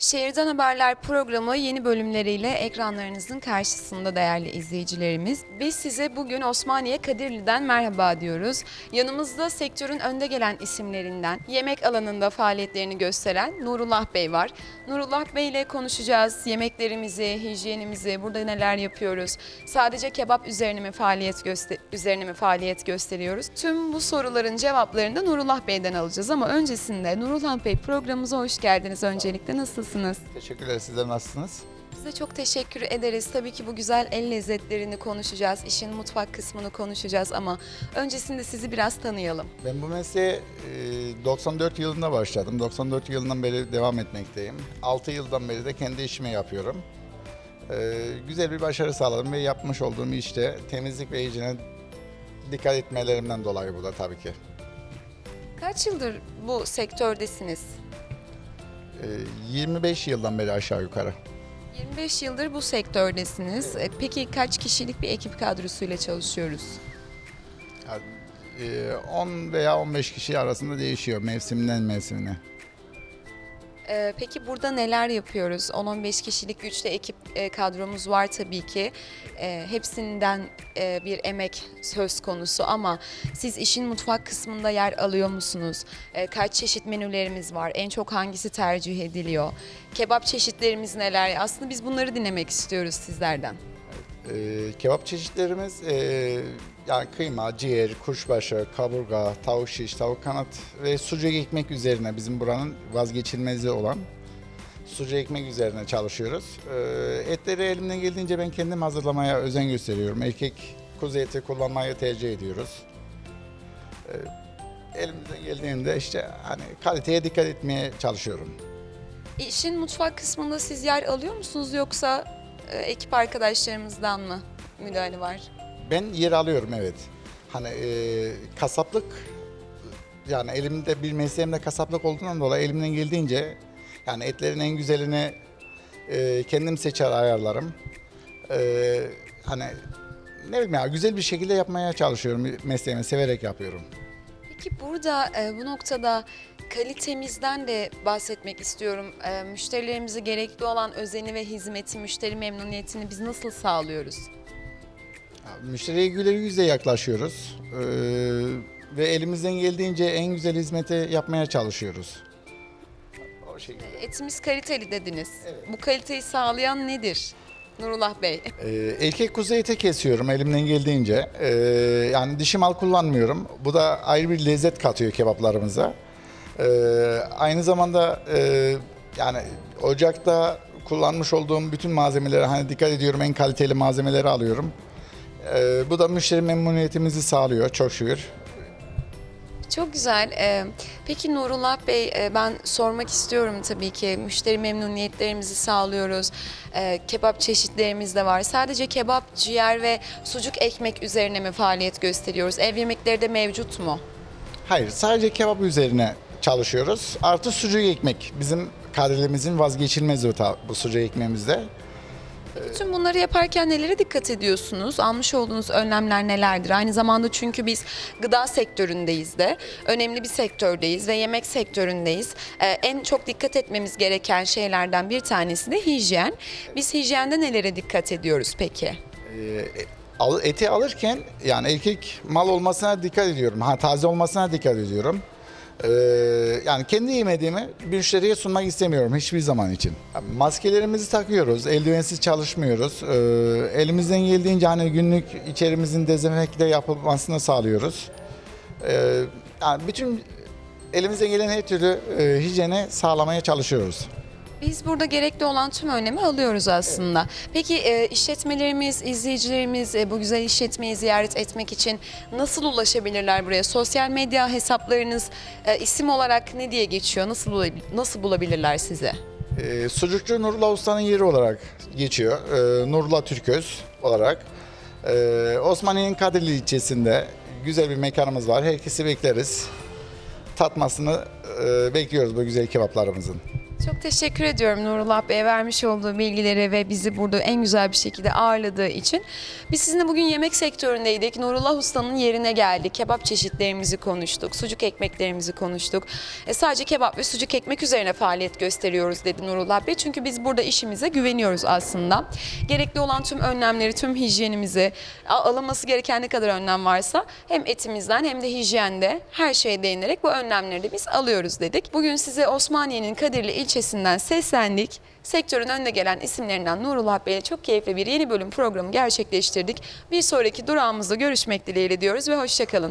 Şehirden Haberler programı yeni bölümleriyle ekranlarınızın karşısında değerli izleyicilerimiz. Biz size bugün Osmaniye Kadirli'den merhaba diyoruz. Yanımızda sektörün önde gelen isimlerinden yemek alanında faaliyetlerini gösteren Nurullah Bey var. Nurullah Bey ile konuşacağız. Yemeklerimizi, hijyenimizi, burada neler yapıyoruz? Sadece kebap üzerine mi faaliyet göster üzerine mi faaliyet gösteriyoruz? Tüm bu soruların cevaplarını da Nurullah Bey'den alacağız ama öncesinde Nurullah Bey programımıza hoş geldiniz öncelikle. Nasılsınız? Teşekkürler. Sizler nasılsınız? Size çok teşekkür ederiz. Tabii ki bu güzel el lezzetlerini konuşacağız. işin mutfak kısmını konuşacağız ama öncesinde sizi biraz tanıyalım. Ben bu mesleğe e, 94 yılında başladım. 94 yılından beri devam etmekteyim. 6 yıldan beri de kendi işimi yapıyorum. E, Güzel bir başarı sağladım ve yapmış olduğum işte temizlik ve hijyene dikkat etmelerimden dolayı bu da tabii ki. Kaç yıldır bu sektördesiniz? E, 25 yıldan beri aşağı yukarı. 25 yıldır bu sektördesiniz. E, Peki kaç kişilik bir ekip kadrosuyla çalışıyoruz? Yani, e, 10 veya 15 kişi arasında değişiyor mevsimden mevsimine. Ee, Peki burada neler yapıyoruz? 10-15 kişilik güçlü ekip e, kadromuz var tabii ki. Ee, Hepsinden e, bir emek söz konusu ama siz işin mutfak kısmında yer alıyor musunuz? Ee, Kaç çeşit menülerimiz var? En çok hangisi tercih ediliyor? Kebap çeşitlerimiz neler? Aslında biz bunları dinlemek istiyoruz sizlerden. Ee, kebap çeşitlerimiz ee, yani kıyma, ciğer, kuşbaşı, kaburga, tavuk şiş, tavuk kanat ve sucuk ekmek üzerine bizim buranın vazgeçilmezi olan sucuk ekmek üzerine çalışıyoruz. Ee, etleri elimden geldiğince ben kendim hazırlamaya özen gösteriyorum. Erkek kuzu eti kullanmayı tercih ediyoruz. Ee, elimizden geldiğinde işte hani kaliteye dikkat etmeye çalışıyorum. İşin mutfak kısmında siz yer alıyor musunuz yoksa e, ekip arkadaşlarımızdan mı müdahale var? Ben yer alıyorum evet. Hani e, kasaplık yani elimde bir mesleğimde kasaplık olduğundan dolayı elimden geldiğince yani etlerin en güzelini e, kendim seçer ayarlarım. E, hani ne bileyim ya güzel bir şekilde yapmaya çalışıyorum. Mesleğimi severek yapıyorum. Peki burada e, bu noktada kalitemizden de bahsetmek istiyorum. E, müşterilerimize gerekli olan özeni ve hizmeti, müşteri memnuniyetini biz nasıl sağlıyoruz? Müşteriye güler yüzle yaklaşıyoruz. E, ve elimizden geldiğince en güzel hizmeti yapmaya çalışıyoruz. O şekilde. Etimiz kaliteli dediniz. Bu kaliteyi sağlayan nedir? Nurullah Bey. Ee, erkek kuzu eti kesiyorum elimden geldiğince. Ee, yani dişi mal kullanmıyorum. Bu da ayrı bir lezzet katıyor kebaplarımıza. Ee, aynı zamanda e, yani ocakta kullanmış olduğum bütün malzemelere hani dikkat ediyorum en kaliteli malzemeleri alıyorum. Ee, bu da müşteri memnuniyetimizi sağlıyor çok şükür. Çok güzel. Ee, peki Nurullah Bey e, ben sormak istiyorum tabii ki. Müşteri memnuniyetlerimizi sağlıyoruz. Ee, kebap çeşitlerimiz de var. Sadece kebap, ciğer ve sucuk ekmek üzerine mi faaliyet gösteriyoruz? Ev yemekleri de mevcut mu? Hayır sadece kebap üzerine çalışıyoruz. Artı sucuk ekmek bizim kadrilimizin vazgeçilmezi bu, sucuk ekmeğimizde. Bütün bunları yaparken nelere dikkat ediyorsunuz? Almış olduğunuz önlemler nelerdir? Aynı zamanda çünkü biz gıda sektöründeyiz de, önemli bir sektördeyiz ve yemek sektöründeyiz. Ee, en çok dikkat etmemiz gereken şeylerden bir tanesi de hijyen. Biz hijyende nelere dikkat ediyoruz peki? Ee, eti alırken yani erkek mal olmasına dikkat ediyorum. Ha taze olmasına dikkat ediyorum. Ee, yani kendi yemediğimi müşteriye sunmak istemiyorum hiçbir zaman için. Maskelerimizi takıyoruz, eldivensiz çalışmıyoruz. Ee, elimizden geldiğince hani günlük içerimizin dezenfekte yapılmasını sağlıyoruz. Ee, yani bütün elimizden gelen her türlü e, hijyeni sağlamaya çalışıyoruz. Biz burada gerekli olan tüm önlemi alıyoruz aslında. Peki e, işletmelerimiz, izleyicilerimiz e, bu güzel işletmeyi ziyaret etmek için nasıl ulaşabilirler buraya? Sosyal medya hesaplarınız e, isim olarak ne diye geçiyor? Nasıl bulabil- nasıl bulabilirler sizi? Ee, sucukçu Nurullah Usta'nın yeri olarak geçiyor. Ee, Nurullah Türköz olarak. Ee, Osmaniye'nin Kadirli ilçesinde güzel bir mekanımız var. Herkesi bekleriz. Tatmasını e, bekliyoruz bu güzel kebaplarımızın. Çok teşekkür ediyorum Nurullah Bey vermiş olduğu bilgileri ve bizi burada en güzel bir şekilde ağırladığı için. Biz sizinle bugün yemek sektöründeydik. Nurullah Usta'nın yerine geldik. Kebap çeşitlerimizi konuştuk. Sucuk ekmeklerimizi konuştuk. E, sadece kebap ve sucuk ekmek üzerine faaliyet gösteriyoruz dedi Nurullah Bey. Çünkü biz burada işimize güveniyoruz aslında. Gerekli olan tüm önlemleri, tüm hijyenimizi, alınması gereken ne kadar önlem varsa hem etimizden hem de hijyende her şeye değinerek bu önlemleri de biz alıyoruz dedik. Bugün size Osmaniye'nin Kadirli ilçesinden seslendik. Sektörün önde gelen isimlerinden Nurullah Bey'le çok keyifli bir yeni bölüm programı gerçekleştirdik. Bir sonraki durağımızda görüşmek dileğiyle diyoruz ve hoşçakalın.